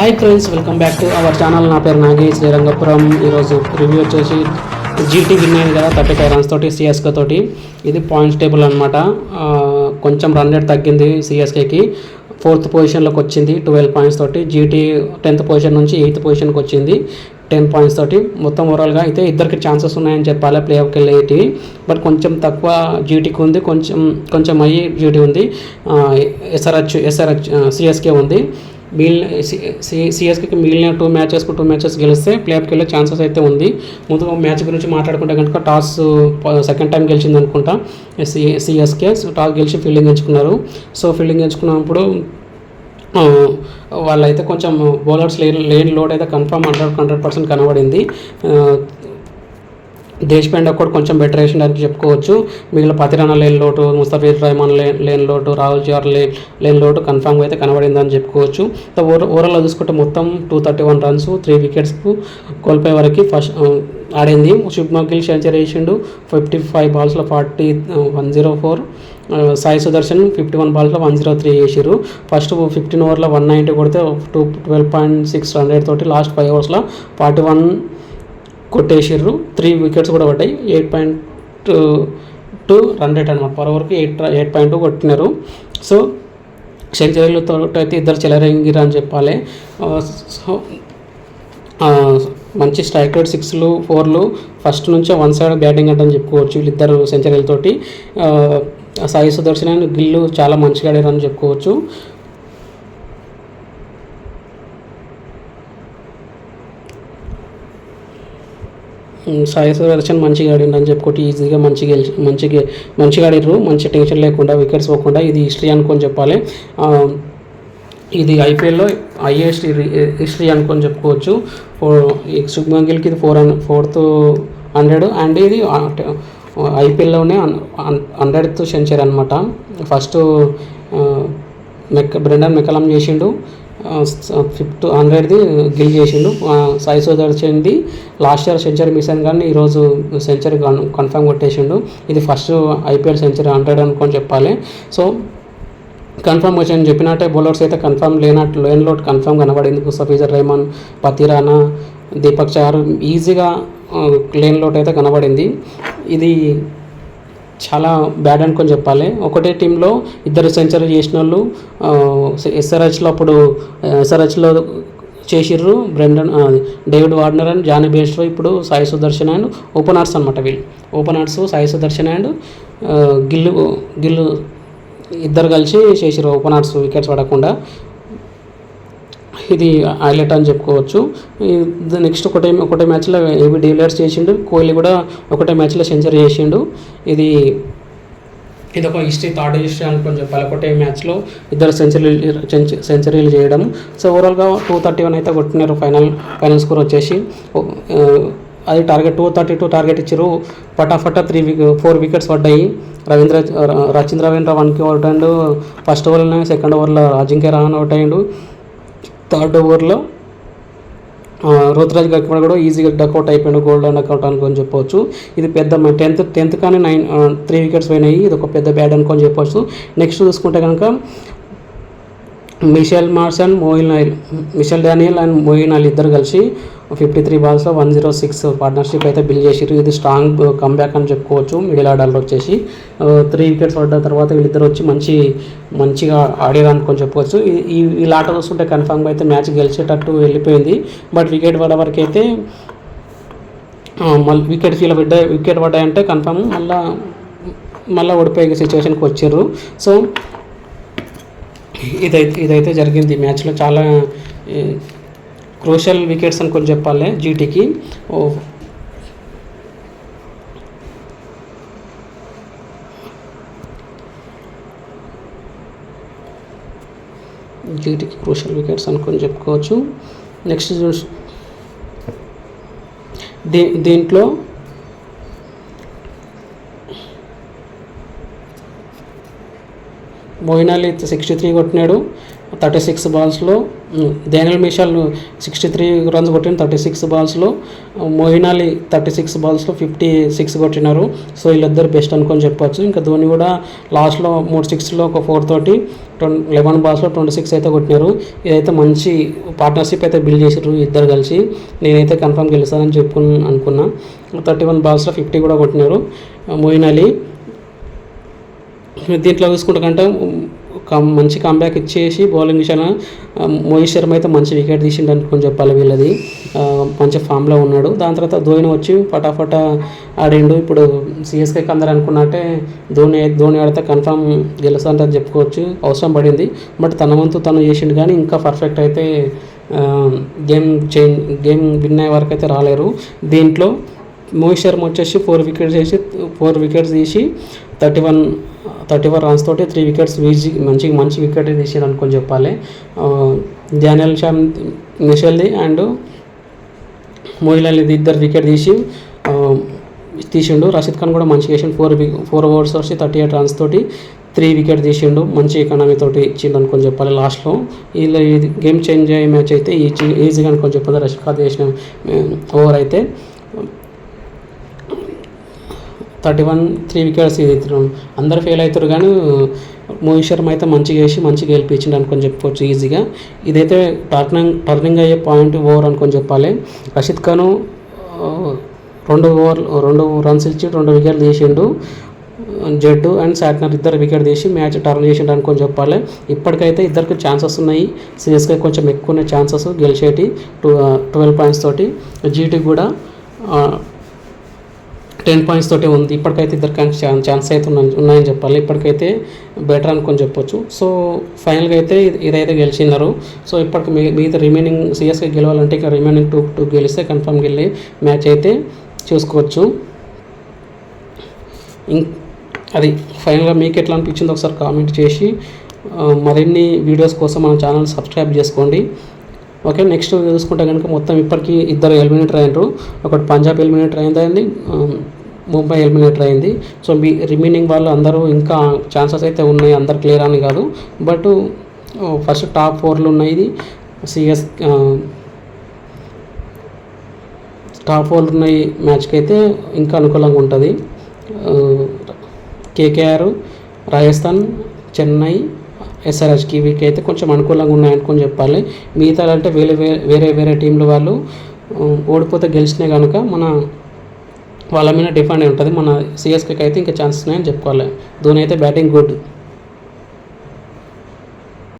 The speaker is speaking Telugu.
Hi friends welcome back to our channel నా పేరు నాగేష్ శ్రీరంగపురం. ఈరోజు రివ్యూ వచ్చేసి జీటీ విన్ అయింది కదా థర్టీ ఫైవ్ రన్స్ తోటి సిఎస్కే తోటి. ఇది పాయింట్స్ టేబుల్ అనమాట కొంచెం రన్ రేట్ తగ్గింది సిఎస్కేకి ఫోర్త్ పొజిషన్లోకి వచ్చింది ట్వెల్వ్ పాయింట్స్ తోటి. జీటీ టెన్త్ పొజిషన్ నుంచి ఎయిత్ పొజిషన్కి వచ్చింది టెన్ పాయింట్స్ తోటి. మొత్తం ఓవరాల్గా అయితే ఇద్దరికి ఛాన్సెస్ ఉన్నాయని చెప్పాలి ప్లే ఆఫ్కి వెళ్ళేటి బట్ కొంచెం తక్కువ జీటీకి ఉంది కొంచెం కొంచెం అయ్యి జీటీ ఉంది. ఎస్ఆర్హెచ్ ఎస్ఆర్హెచ్ సిఎస్కే ఉంది. మిగిలిన సిఎస్కేకి మిగిలిన టూ మ్యాచెస్కి టూ మ్యాచెస్ గెలిస్తే ప్లేఆఫ్కి వెళ్ళే ఛాన్సెస్ అయితే ఉంది. ముందు మ్యాచ్ గురించి మాట్లాడుకుంటే కనుక టాస్ సెకండ్ టైం గెలిచింది అనుకుంటా. సి సిఎస్కే టాస్ గెలిచి ఫీల్డింగ్ ఎంచుకున్నారు. సో ఫీల్డింగ్ ఎంచుకున్నప్పుడు వాళ్ళైతే కొంచెం బౌలర్స్ లేని లోడ్ అయితే కన్ఫర్మ్ హండ్రెడ్ హండ్రెడ్ పర్సెంట్ కనబడింది. దేశపాండే కూడా కొంచెం బెటర్ వేసిండు అని చెప్పుకోవచ్చు. మిగిలిన పతిరానా లేన్ లోటు ముస్తఫీర్ రహమాన్ లేన్ లేని లోటు రాహుల్ జవహర్ లేన్ లేని లోటు కన్ఫామ్గా అయితే కనబడిందని చెప్పుకోవచ్చు. ఓవర్ ఓవరాల్ చూసుకుంటే మొత్తం two thirty one runs three వికెట్స్కు కోల్పోయే వరకు ఫస్ట్ ఆడింది. శుభ్మన్ గిల్ సెంచరీ వేసిండు. Fifty five బాల్స్లో forty one zero four Sai Sudharsan fifty one బాల్స్లో one zero three వేసారు ఫస్ట్ ఫిఫ్టీన్ ఓవర్లో వన్ నైంటీ కొడితే two twelve point six hundred తోటి లాస్ట్ ఫైవ్ ఓవర్స్లో ఫార్టీ వన్ కొట్టేసిర్రు. త్రీ వికెట్స్ కూడా పడ్డాయి. Eight point two run rate అనమాట పర్ ఓవర్కి ఎయిట్ ఎయిట్ పాయింట్ టూ కొట్టినారు. సో సెంచరీలతో అయితే ఇద్దరు చెలరంగిరా అని చెప్పాలి. సో మంచి స్ట్రైక్ రేట్ సిక్స్లు ఫోర్లు ఫస్ట్ నుంచే వన్ సైడ్ బ్యాటింగ్ అంటే అని చెప్పుకోవచ్చు వీళ్ళిద్దరు సెంచరీలతోటి. సాయి సుదర్శన్ అండ్ గిల్లు చాలా మంచిగా ఆడారని చెప్పుకోవచ్చు. సాయి సుదర్శన్ మంచిగా ఆడిండు అని చెప్పుకోటి ఈజీగా మంచిగా మంచిగా మంచిగా ఆడిర్రు. మంచి టెన్షన్ లేకుండా వికెట్స్ పోకుండా ఇది హిస్టరీ అనుకొని చెప్పాలి. ఇది ఐపీఎల్లో హైయెస్ట్ హిస్టరీ అనుకొని చెప్పుకోవచ్చు. ఫోర్ ఈ శుభ్మన్ గిల్కి ఇది ఫోర్ ఫోర్త్ హండ్రెడ్. అండ్ ఇది ఐపీఎల్లోనే హండ్రెడ్త్ సెంచరీ అనమాట ఫస్ట్ మెక్ బ్రెండన్ మెకలం చేసిండు. ఫిఫ్త్ హండ్రెడ్ది గిల్ చేసిండు. సాయి సుదర్శన్ది లాస్ట్ ఇయర్ సెంచరీ మిస్ అయింది కానీ ఈరోజు సెంచరీ కన్ఫర్మ్ కొట్టేసిండు. ఇది ఫస్ట్ ఐపీఎల్ సెంచరీ హండ్రెడ్ అనుకొని చెప్పాలి. సో కన్ఫర్మ్ వచ్చాను చెప్పినట్టే బౌలర్స్ అయితే కన్ఫర్మ్ లేనట్టు లేన్ లోట్ కన్ఫర్మ్ కనబడింది. ముస్తఫీజర్ రెహమాన్ పతిరానా దీపక్ చార్ ఈజీగా లేన్ లోట్ అయితే కనబడింది. ఇది చాలా బ్యాడ్ అనుకొని చెప్పాలి. ఒకటే టీంలో ఇద్దరు సెంచరీ చేసిన వాళ్ళు ఎస్ఆర్హెచ్లో అప్పుడు ఎస్ఆర్హెచ్లో చేసిర్రు Brendon David Warner and Jonny Bairstow ఇప్పుడు సాయి సుదర్శన్ అండ్ ఓపెనర్స్ అనమాట వీళ్ళు. ఓపెనర్స్ సాయి సుదర్శన్ అండ్ గిల్లు గిల్లు ఇద్దరు కలిసి చేసిర్రు ఓపెనర్స్ వికెట్స్ పడకుండా. ఇది హైలైట్ అని చెప్పుకోవచ్చు. నెక్స్ట్ ఒకటే ఒకటే మ్యాచ్లో ఏవి డివిలియర్స్ చేసిండు. కోహ్లీ కూడా ఒకటే మ్యాచ్లో సెంచరీ చేసిండు. ఇది ఇది ఒక హిస్టరీ థర్డ్ హిస్టరీ అనుకుని చెప్పాలి. ఒకటే మ్యాచ్లో ఇద్దరు సెంచరీలు సెంచరీలు చేయడం. సో ఓవరాల్గా టూ థర్టీ వన్ అయితే కొట్టినారు ఫైనల్ ఫైనల్ స్కోర్ వచ్చేసి. అది target two thirty two target ఇచ్చారు ఫటాఫట త్రీ విక్ ఫోర్ వికెట్స్ పడ్డాయి. రవీంద్ర రచింద్ర రవీంద్ర వన్కి అవుట్ అండ్ ఫస్ట్ ఓవర్లోనే సెకండ్ ఓవర్లో అజింక్య రహాన్ అవుట్ అయ్యిండు థర్డ్ ఓవర్లో రుతురాజ్ గారికి కూడా ఈజీగా డక్అవుట్ అయిపోయాడు అండ్ డక్అవుట్ అనుకొని చెప్పవచ్చు. ఇది పెద్ద టెన్త్ టెన్త్ కానీ నైన్ త్రీ వికెట్స్ పోయినాయి. ఇది ఒక పెద్ద బ్యాడ్ అనుకొని చెప్పవచ్చు. నెక్స్ట్ చూసుకుంటే కనుక Mitchell Marson Moeen Ali Mitchell Daniel and Moeen Ali ఇద్దరు కలిసి ఫిఫ్టీ త్రీ బాల్స్లో వన్ జీరో సిక్స్ పార్ట్నర్షిప్ అయితే బిల్ చేసిరు ఇది స్ట్రాంగ్ కంబ్యాక్ uh, అని చెప్పుకోవచ్చు. మిడిల్ ఆర్డర్లో వచ్చేసి uh, త్రీ వికెట్స్ పడ్డ తర్వాత వీళ్ళిద్దరు వచ్చి మంచి మంచిగా ఆడారు అనుకొని చెప్పుకోవచ్చు ఈ- వీళ్ళ ఆట చూస్తుంటే కన్ఫామ్గా అయితే మ్యాచ్ గెలిచేటట్టు వెళ్ళిపోయింది. బట్ వికెట్ పడే వరకు అయితే మళ్ళీ వికెట్ ఫీల్ పడ్డాయి వికెట్ పడ్డాయంటే కన్ఫామ్ మళ్ళీ మళ్ళీ ఓడిపోయే సిచ్యువేషన్కి వచ్చారు సో ఇదైతే ఇదైతే జరిగింది. మ్యాచ్లో చాలా క్రూషల్ వికెట్స్ అనుకొని చెప్పాలి జీటీకి. ఓ. జీటీకి క్రూషల్ వికెట్స్ అనుకొని చెప్పుకోవచ్చు. నెక్స్ట్ దీ దీంట్లో? మోయిన్ అలీ సిక్స్టీ త్రీ కొట్టినాడు. Thirty six బాల్స్లో Daniel Mitchell sixty three runs కొట్టిన థర్టీ సిక్స్ బాల్స్లో మోహిన్ అలీ థర్టీ సిక్స్ బాల్స్లో ఫిఫ్టీ సిక్స్ కొట్టినారు. సో వీళ్ళిద్దరు బెస్ట్ అనుకొని చెప్పొచ్చు. ఇంకా ధోని కూడా లాస్ట్లో మూడు సిక్స్లో ఒక ఫోర్ తోటి ట్వం లెవెన్ బాల్స్లో ట్వంటీ సిక్స్ అయితే కొట్టినారు. ఇదైతే మంచి పార్ట్నర్షిప్ అయితే బిల్డ్ చేసారు ఇద్దరు కలిసి. నేనైతే కన్ఫర్మ్ గెలుస్తానని చెప్పుకు అనుకున్నా. థర్టీ వన్ బాల్స్లో ఫిఫ్టీ కూడా కొట్టినారు. మోయిన్ అలీ దీంట్లో చూసుకుంటే కంటే మంచి కంబ్యాక్ ఇచ్చేసి బౌలింగ్ విషయాన మోహిత్ శర్మ అయితే మంచి వికెట్ తీసిండు అనుకుని చెప్పాలి వీళ్ళది. మంచి ఫామ్లో ఉన్నాడు. దాని తర్వాత ధోని వచ్చి ఫటాఫట ఆడిండు. ఇప్పుడు సిఎస్కే అందరు అనుకున్నట్టే ధోని ధోని ఆడితే కన్ఫామ్ గెలుస్తాంటని చెప్పుకోవచ్చు. అవసరం పడింది. బట్ తన వంతు తను చేసిండు కానీ ఇంకా పర్ఫెక్ట్ అయితే గేమ్ చేంజ్ గేమ్ విన్ అయ్యే వరకు అయితే రాలేరు. దీంట్లో మోహిత్ శర్మ వచ్చేసి ఫోర్ వికెట్స్ వేసి ఫోర్ వికెట్స్ తీసి thirty one thirty four runs తోటి త్రీ వికెట్స్ వీజీ మంచి మంచి వికెట్ తీసాడు అనుకొని చెప్పాలి. డానియల్ షామ్ నిషల్ది అండ్ మోయిల్ అలీది ఇద్దరు వికెట్ తీసి తీసిండు. రషీద్ ఖాన్ కూడా మంచిగా వేసిండు. ఫోర్ ఫోర్ ఓవర్స్ వచ్చి థర్టీ ఎయిట్ రన్స్ తోటి త్రీ వికెట్ తీసిండు. మంచి ఎకానమీ తోటి ఇచ్చిండు అనుకొని చెప్పాలి లాస్ట్లో. వీళ్ళు ఇది గేమ్ చేంజ్ అయ్యే మ్యాచ్ అయితే ఈజీ ఈజీగా అనుకొని చెప్పాలి. రషీద్ ఖాన్ చేసిన ఓవర్ అయితే. థర్టీ వన్ త్రీ వికెట్స్ ఇది అందరు ఫెయిల్ అవుతారు కానీ మోహిత్ శర్మ అయితే మంచిగా వేసి మంచిగా గెలిపించిండు అనుకొని చెప్పుకోవచ్చు ఈజీగా. ఇదైతే టర్నింగ్ టర్నింగ్ అయ్యే పాయింట్ ఓవర్ అనుకొని చెప్పాలి. రషీద్ ఖాను రెండు ఓవర్ రెండు రన్స్ ఇచ్చి రెండు వికెట్లు తీసిండు. జడ్డు అండ్ శాట్నర్ ఇద్దరు వికెట్ తీసి మ్యాచ్ టర్న్ చేసిండు అనుకొని చెప్పాలి. ఇప్పటికైతే ఇద్దరికి ఛాన్సెస్ ఉన్నాయి. సిఎస్కే కొంచెం ఎక్కువ ఛాన్సెస్ గెలిచేటి టూ ట్వెల్వ్ పాయింట్స్ తోటి. జీటీ కూడా టెన్ పాయింట్స్ తోటే ఉంది. ఇప్పటికైతే ఇద్దరు ఛాన్స్ ఛాన్స్ అయితే ఉన్నాయి ఉన్నాయని చెప్పాలి. ఇప్పటికైతే బెటర్ అనుకొని చెప్పొచ్చు. సో ఫైనల్గా అయితే ఇదైతే గెలిచినారు. సో ఇప్పటికి మీ మిగతా రిమైనింగ్ సిఎస్కే గెలవాలంటే ఇక రిమైనింగ్ టూ టూ గెలిస్తే కన్ఫర్మ్ గెలి మ్యాచ్ అయితే చూసుకోవచ్చు. ఇం అది ఫైనల్గా మీకు ఎట్లా అనిపించిందో ఒకసారి కామెంట్ చేసి మరిన్ని వీడియోస్ కోసం మన ఛానల్ సబ్స్క్రైబ్ చేసుకోండి. ఓకే నెక్స్ట్ చూసుకుంటే కనుక మొత్తం ఇప్పటికీ ఇద్దరు ఎలిమినేటర్ అయినారు ఒకటి పంజాబ్ ఎలిమినేటర్ అయింది ముంబై ఎలిమినేటర్ అయింది. సో మీ రిమైనింగ్ వాళ్ళు అందరూ ఇంకా ఛాన్సెస్ అయితే ఉన్నాయి అందరు క్లియర్ అని కాదు. బట్ ఫస్ట్ టాప్ ఫోర్లు ఉన్నాయి ఇది. సిఎస్ టాప్ ఫోర్లు ఉన్నాయి మ్యాచ్కి అయితే ఇంకా అనుకూలంగా ఉంటుంది. కేకేఆర్ రాజస్థాన్ చెన్నై ఎస్ఆర్హెచ్కి వీకి అయితే కొంచెం అనుకూలంగా ఉన్నాయనుకొని చెప్పాలి. మిగతా అంటే వేరే వేరే వేరే వేరే టీంల వాళ్ళు ఓడిపోతే గెలిచినాయి కనుక మన వాళ్ళ మీద డిపెండ్ ఉంటుంది. మన సిఎస్కేకి అయితే ఇంకా ఛాన్సెస్ ఉన్నాయని చెప్పుకోవాలి. ధోని అయితే బ్యాటింగ్ గుడ్.